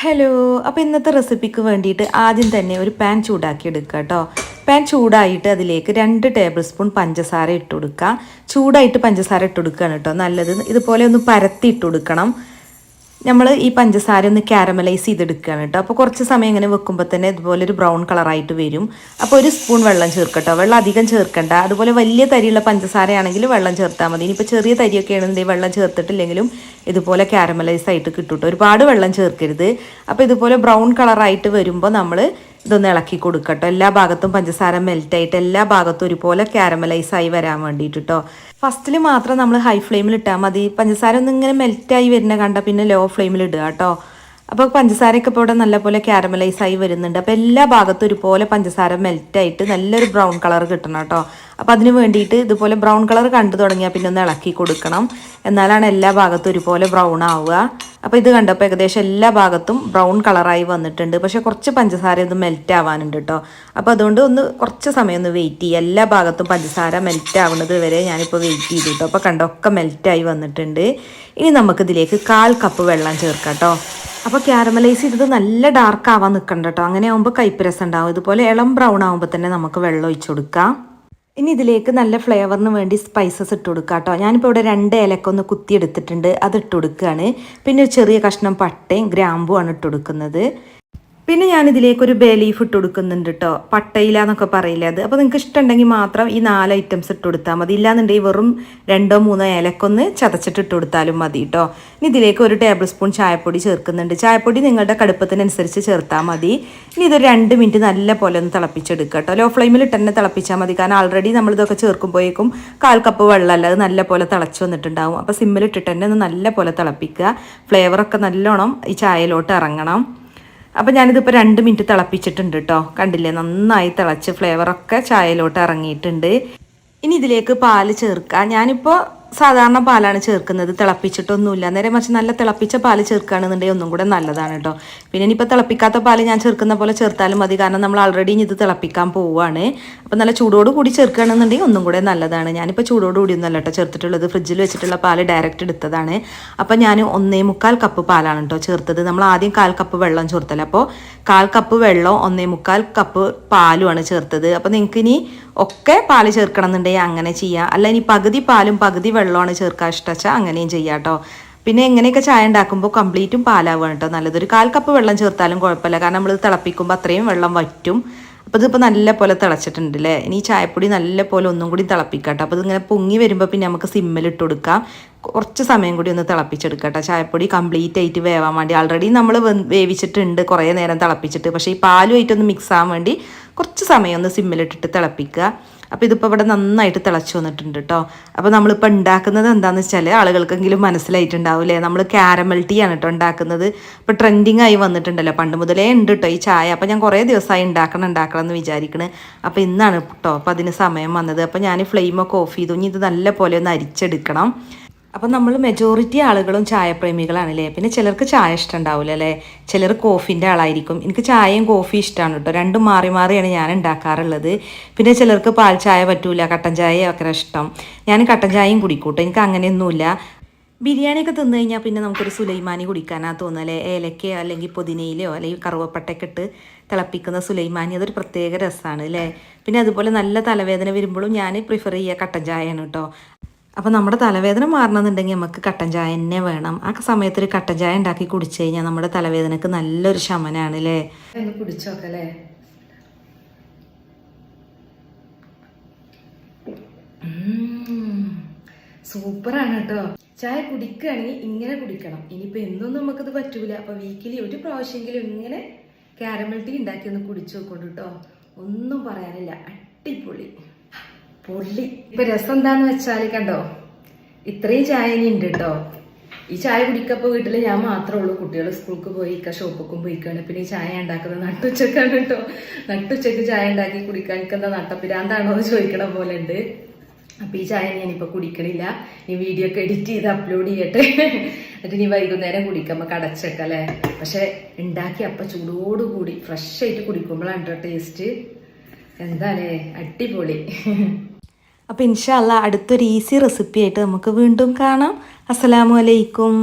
Hello അപ്പോൾ ഇന്നത്തെ റെസിപ്പിക്ക് വേണ്ടിയിട്ട് ആദ്യം തന്നെ ഒരു പാൻ ചൂടാക്കി എടുക്കുക കേട്ടോ. പാൻ ചൂടായിട്ട് അതിലേക്ക് രണ്ട് ടേബിൾ സ്പൂൺ പഞ്ചസാര ഇട്ട് കൊടുക്കുക. ചൂടായിട്ട് പഞ്ചസാര ഇട്ട് കൊടുക്കുകയാണ് കേട്ടോ നല്ലത്. ഇതുപോലെ ഒന്ന് പരത്തി ഇട്ട് കൊടുക്കണം. നമ്മൾ ഈ പഞ്ചസാര ഒന്ന് കാരമലൈസ് ചെയ്തെടുക്കുകയാണ് കേട്ടോ. അപ്പോൾ കുറച്ച് സമയം ഇങ്ങനെ വെക്കുമ്പോൾ തന്നെ ഇതുപോലെ ഒരു ബ്രൗൺ കളറായിട്ട് വരും. അപ്പോൾ ഒരു സ്പൂൺ വെള്ളം ചേർക്കട്ടോ. വെള്ളം അധികം ചേർക്കണ്ട. അതുപോലെ വലിയ തരിയുള്ള പഞ്ചസാരയാണെങ്കിൽ വെള്ളം ചേർത്താൽ മതി. ഇനിയിപ്പോൾ ചെറിയ തരിയൊക്കെ ആണെന്നുണ്ടെങ്കിൽ വെള്ളം ചേർത്തിട്ടില്ലെങ്കിലും ഇതുപോലെ കാരമലൈസ് ആയിട്ട് കേട്ടോ ഒരുപാട് വെള്ളം ചേർക്കരുത്. അപ്പോൾ ഇതുപോലെ ബ്രൗൺ കളറായിട്ട് വരുമ്പോൾ നമ്മൾ ഇതൊന്ന് ഇളക്കി കൊടുക്കട്ടോ. എല്ലാ ഭാഗത്തും പഞ്ചസാര മെൽറ്റായിട്ട് എല്ലാ ഭാഗത്തും ഒരുപോലെ ക്യാരമലൈസ് ആയി വരാൻ വേണ്ടിയിട്ട് കേട്ടോ ഫസ്റ്റിൽ മാത്രം നമ്മൾ ഹൈ ഫ്ലെയിമിൽ ഇട്ടാൽ മതി. പഞ്ചസാര ഒന്ന് ഇങ്ങനെ മെൽറ്റായി വരുന്ന കണ്ട പിന്നെ ലോ ഫ്ലെയിമിൽ ഇടുക കേട്ടോ അപ്പോൾ പഞ്ചസാരയൊക്കെ ഇപ്പോൾ ഇവിടെ നല്ലപോലെ ക്യാരമലൈസ് ആയി വരുന്നുണ്ട്. അപ്പോൾ എല്ലാ ഭാഗത്തും ഒരുപോലെ പഞ്ചസാര മെൽറ്റായിട്ട് നല്ലൊരു ബ്രൗൺ കളർ കിട്ടണം കേട്ടോ അപ്പോൾ അതിന് വേണ്ടിയിട്ട് ഇതുപോലെ ബ്രൗൺ കളർ കണ്ടു തുടങ്ങിയാൽ പിന്നെ ഒന്ന് ഇളക്കി കൊടുക്കണം. എന്നാലാണ് എല്ലാ ഭാഗത്തും ഒരുപോലെ ബ്രൗൺ ആവുക. അപ്പോൾ ഇത് കണ്ടപ്പോൾ ഏകദേശം എല്ലാ ഭാഗത്തും ബ്രൗൺ കളറായി വന്നിട്ടുണ്ട്. പക്ഷേ കുറച്ച് പഞ്ചസാര ഒന്ന് മെൽറ്റ് ആവാനുണ്ട് കേട്ടോ അപ്പോൾ അതുകൊണ്ട് ഒന്ന് കുറച്ച് സമയം ഒന്ന് വെയിറ്റ് ചെയ്യുക. എല്ലാ ഭാഗത്തും പഞ്ചസാര മെൽറ്റ് ആവുന്നത് വരെ ഞാനിപ്പോൾ വെയിറ്റ് ചെയ്തു കേട്ടോ അപ്പോൾ കണ്ടൊക്കെ മെൽറ്റായി വന്നിട്ടുണ്ട്. ഇനി നമുക്കിതിലേക്ക് കാൽ കപ്പ് വെള്ളം ചേർക്കാം കേട്ടോ അപ്പോൾ ക്യാരമലൈസ് ചെയ്തത് നല്ല ഡാർക്ക് ആവാൻ നിൽക്കണ്ട കേട്ടോ അങ്ങനെ ആകുമ്പോൾ രസം ഉണ്ടാവും. ഇതുപോലെ ഇളം ബ്രൗൺ ആകുമ്പോൾ തന്നെ നമുക്ക് വെള്ളം ഒഴിച്ചു കൊടുക്കാം. ഇനി ഇതിലേക്ക് നല്ല ഫ്ലേവറിന് വേണ്ടി സ്പൈസസ് ഇട്ട് കൊടുക്കുക കേട്ടോ ഞാനിപ്പോൾ ഇവിടെ രണ്ട് ഇലക്കൊന്ന് കുത്തിയെടുത്തിട്ടുണ്ട് അത് ഇട്ട് കൊടുക്കുകയാണ് പിന്നെ ഒരു ചെറിയ കഷ്ണം പട്ടയും ഗ്രാമ്പുമാണ് ഇട്ട് കൊടുക്കുന്നത്. പിന്നെ ഞാൻ ഇതിലേക്ക് ഒരു ബേ ലീഫ് ഇട്ട് കൊടുക്കുന്നുണ്ട് കേട്ടോ പട്ടയില എന്നൊക്കെ പറയില്ല അത്. അപ്പോൾ നിങ്ങൾക്ക് ഇഷ്ടമുണ്ടെങ്കിൽ മാത്രം ഈ നാല് ഐറ്റംസ് ഇട്ട് കൊടുത്താൽ മതി. ഇല്ലാന്നുണ്ടെങ്കിൽ വെറും രണ്ടോ മൂന്നോ ഏലക്കൊന്ന് ചതച്ചിട്ട് ഇട്ട് കൊടുത്താലും മതി കേട്ടോ ഇനി ഇതിലേക്ക് ഒരു ടേബിൾ സ്പൂൺ ചായപ്പൊടി ചേർക്കുന്നുണ്ട്. ചായപ്പൊടി നിങ്ങളുടെ കടുപ്പത്തിനനുസരിച്ച് ചേർത്താൽ മതി. ഇനി ഇതൊരു രണ്ട് മിനിറ്റ് നല്ല പോലെ ഒന്ന് തിളപ്പിച്ചെടുക്കുക കേട്ടോ ലോ ഫ്ലെയിമിൽ ഇട്ട് തന്നെ തിളപ്പിച്ചാൽ മതി. കാരണം ആൾറെഡി നമ്മളിതൊക്കെ ചേർക്കുമ്പോഴേക്കും കാൽ കപ്പ് വെള്ളമല്ല അത് നല്ല പോലെ തിളച്ച് വന്നിട്ടുണ്ടാവും. അപ്പോൾ സിമ്മിൽ ഇട്ടിട്ട് തന്നെ ഒന്ന് നല്ല പോലെ തിളപ്പിക്കുക. ഫ്ലേവറൊക്കെ നല്ലോണം ഈ ചായയിലോട്ട് ഇറങ്ങണം. അപ്പോൾ ഞാനിതിപ്പോൾ രണ്ട് മിനിറ്റ് തിളപ്പിച്ചിട്ടുണ്ട് കേട്ടോ കണ്ടില്ലേ? നന്നായി തിളച്ച് ഫ്ലേവറൊക്കെ ചായയിലോട്ട് ഇറങ്ങിയിട്ടുണ്ട്. ഇനി ഇതിലേക്ക് പാൽ ചേർക്കുക ഞാനിപ്പോൾ സാധാരണ പാലാണ് ചേർക്കുന്നത്. തിളപ്പിച്ചിട്ടൊന്നുമില്ല. നേരെ മറിച്ച് നല്ല തിളപ്പിച്ച പാൽ ചേർക്കുകയാണെന്നുണ്ടെങ്കിൽ ഒന്നും കൂടെ നല്ലതാണ് കേട്ടോ. പിന്നെ ഇനിയിപ്പോൾ തിളപ്പിക്കാത്ത പാൽ ഞാൻ ചേർക്കുന്ന പോലെ ചേർത്താലും മതി. കാരണം നമ്മൾ ആൾറെഡി ഇത് തിളപ്പിക്കാൻ പോവുകയാണ്. അപ്പോൾ നല്ല ചൂടോട് കൂടി ചേർക്കുകയാണെന്നുണ്ടെങ്കിൽ ഒന്നും കൂടെ നല്ലതാണ്. ഞാനിപ്പോൾ ചൂടോട് കൂടി ഒന്നല്ല കേട്ടോ ചേർത്തിട്ടുള്ളത്. ഫ്രിഡ്ജിൽ വെച്ചിട്ടുള്ള പാൽ ഡയറക്റ്റ് എടുത്തതാണ്. അപ്പോൾ ഞാൻ ഒന്നേ മുക്കാൽ കപ്പ് പാലാണ് കേട്ടോ ചേർത്തത്. നമ്മൾ ആദ്യം കാൽ കപ്പ് വെള്ളം ചേർത്തല്ല? അപ്പോൾ കാൽ കപ്പ് വെള്ളം ഒന്നേ മുക്കാൽ കപ്പ് പാലുമാണ് ചേർത്തത്. അപ്പോൾ നിങ്ങൾക്ക് ഇനി ഒക്കെ പാൽ ചേർക്കണം എന്നുണ്ടെങ്കിൽ അങ്ങനെ ചെയ്യാം. അല്ല ഇനി പകുതി പാലും പകുതി വെള്ളമാണ് ചേർക്കാൻ ഇഷ്ടച്ചാൽ അങ്ങനെയും ചെയ്യാം കേട്ടോ പിന്നെ എങ്ങനെയൊക്കെ ചായ ഉണ്ടാക്കുമ്പോൾ കംപ്ലീറ്റും പാലാവുകയാണ് കേട്ടോ നല്ലത്. ഒരു കാൽ കപ്പ് വെള്ളം ചേർത്താലും കുഴപ്പമില്ല. കാരണം നമ്മൾ തിളപ്പിക്കുമ്പോൾ അത്രയും വെള്ളം വറ്റും. അപ്പോൾ ഇതിപ്പോൾ നല്ല പോലെ തിളച്ചിട്ടുണ്ട് അല്ലേ ഇനി ചായപ്പൊടി നല്ല പോലെ ഒന്നും കൂടി തിളപ്പിക്കട്ടെ അപ്പോൾ ഇതിങ്ങനെ പൊങ്ങി വരുമ്പോൾ പിന്നെ നമുക്ക് സിമ്മിലിട്ട് കൊടുക്കാം. കുറച്ച് സമയം കൂടി ഒന്ന് തിളപ്പിച്ചെടുക്കട്ടെ ചായപ്പൊടി കംപ്ലീറ്റ് ആയിട്ട് വേവാൻ വേണ്ടി. ആൾറെഡി നമ്മൾ വേവിച്ചിട്ടുണ്ട് കുറേ നേരം തിളപ്പിച്ചിട്ട്. പക്ഷേ ഈ പാലുമായിട്ടൊന്ന് മിക്സ് ആവാൻ വേണ്ടി കുറച്ച് സമയം ഒന്ന് സിമ്മിലിട്ടിട്ട് തിളപ്പിക്കുക. അപ്പോൾ ഇതിപ്പോൾ ഇവിടെ നന്നായിട്ട് തിളച്ചു വന്നിട്ടുണ്ട് കേട്ടോ അപ്പോൾ നമ്മളിപ്പോൾ ഉണ്ടാക്കുന്നത് എന്താണെന്ന് വെച്ചാൽ ആളുകൾക്കെങ്കിലും മനസ്സിലായിട്ടുണ്ടാവില്ലേ? നമ്മൾ ക്യാരമൽ ടീ ആണ് കേട്ടോ ഉണ്ടാക്കുന്നത്. ഇപ്പോൾ ട്രെൻഡിങ് ആയി വന്നിട്ടുണ്ടല്ലോ. പണ്ട് മുതലേ ഉണ്ട് കേട്ടോ ഈ ചായ. അപ്പോൾ ഞാൻ കുറേ ദിവസമായി ഉണ്ടാക്കണം ഉണ്ടാക്കണം എന്ന് വിചാരിക്കണേ. അപ്പോൾ ഇന്നാണ് കേട്ടോ അപ്പോൾ അതിന് സമയം വന്നത്. അപ്പോൾ ഞാൻ ഫ്ലെയിമൊക്കെ ഓഫ് ചെയ്തു. ഇനി ഇത് നല്ല പോലെ ഒന്ന് അരിച്ചെടുക്കണം. അപ്പം നമ്മൾ മെജോറിറ്റി ആളുകളും ചായപ്രേമികളാണല്ലേ? പിന്നെ ചിലർക്ക് ചായ ഇഷ്ടം ഉണ്ടാവില്ല അല്ലേ? ചിലർ കോഫിന്റെ ആളായിരിക്കും. എനിക്ക് ചായയും കോഫി ഇഷ്ടമാണ് കേട്ടോ. രണ്ടും മാറി മാറിയാണ് ഞാൻ ഉണ്ടാക്കാറുള്ളത്. പിന്നെ ചിലർക്ക് പാൽ ചായ പറ്റൂല കട്ടൻ ചായ ഒക്കെ ഇഷ്ടം. ഞാൻ കട്ടൻ ചായയും കുടിക്കൂട്ടോ. എനിക്ക് അങ്ങനെയൊന്നുമില്ല. ബിരിയാണിയൊക്കെ തിന്നു കഴിഞ്ഞാൽ പിന്നെ നമുക്കൊരു സുലൈമാനി കുടിക്കാനാ അല്ലേ? ഏലക്കയോ അല്ലെങ്കിൽ പുതിനയിലോ അല്ലെങ്കിൽ കറുവപ്പട്ടയൊക്കെ ഇട്ട് തിളപ്പിക്കുന്ന സുലൈമാനി അതൊരു പ്രത്യേക രസമാണ് അല്ലേ? പിന്നെ അതുപോലെ നല്ല തലവേദന വരുമ്പോഴും ഞാൻ പ്രിഫർ ചെയ്യുക കട്ടൻ ചായയാണ് കേട്ടോ. അപ്പോൾ നമ്മുടെ തലവേദന മാറണമെന്നുണ്ടെങ്കിൽ നമുക്ക് കട്ടൻ ചായ തന്നെ വേണം. ആ സമയത്ത് ഒരു കട്ടൻ ചായ ഉണ്ടാക്കി കുടിച്ചു കഴിഞ്ഞാൽ നമ്മുടെ തലവേദനക്ക് നല്ലൊരു ശമനാണ് അല്ലേ കുടിച്ചോക്കല്ലേ? സൂപ്പറാണ് കേട്ടോ. ചായ കുടിക്കുകയാണെങ്കിൽ ഇങ്ങനെ കുടിക്കണം. ഇനിയിപ്പോൾ എന്നൊന്നും നമുക്കത് പറ്റൂല. അപ്പോൾ വീക്കിലി ഒരു പ്രാവശ്യമെങ്കിലും ഇങ്ങനെ ക്യാരമൽ ടീ ഉണ്ടാക്കി ഒന്ന് കുടിച്ചു നോക്കൊണ്ട് ഒന്നും പറയാനില്ല. അടിപൊളി. പൊള്ളി. ഇപ്പൊ രസം എന്താന്ന് വെച്ചാൽ കണ്ടോ? ഇത്രയും ചായ ഇനി ഉണ്ട് കേട്ടോ ഈ ചായ കുടിക്കപ്പോ വീട്ടിൽ ഞാൻ മാത്രമേ ഉള്ളൂ. കുട്ടികൾ സ്കൂൾക്ക് പോയി ഇക്ക ഷോപ്പൊക്കും പോയിക്കാണ്. പിന്നെ ഈ ചായ ഉണ്ടാക്കുന്നത് നട്ടുച്ചക്കാണ് കേട്ടോ നട്ടുച്ചക്ക് ചായ ഉണ്ടാക്കി കുടിക്കാൻ എന്താ നട്ടപ്പിരാന്താണോ എന്ന് ചോദിക്കണ പോലെ ഉണ്ട്. അപ്പൊ ഈ ചായ ഞാനിപ്പോ കുടിക്കണില്ല. ഈ വീഡിയോ ഒക്കെ എഡിറ്റ് ചെയ്ത് അപ്ലോഡ് ചെയ്യട്ടെ. എന്നിട്ട് ഇനി വൈകുന്നേരം കുടിക്കുമ്പോ കടച്ചൊക്കെ അല്ലേ? പക്ഷെ ഉണ്ടാക്കി അപ്പൊ ചൂടോടുകൂടി ഫ്രഷ് ആയിട്ട് കുടിക്കുമ്പോഴാണ് ടേസ്റ്റ് അല്ലേ? അടിപൊളി. അപ്പോൾ ഇൻഷാല്ല അടുത്തൊരു ഈസി റെസിപ്പി ആയിട്ട് നമുക്ക് വീണ്ടും കാണാം. അസ്സലാമു അലൈക്കും.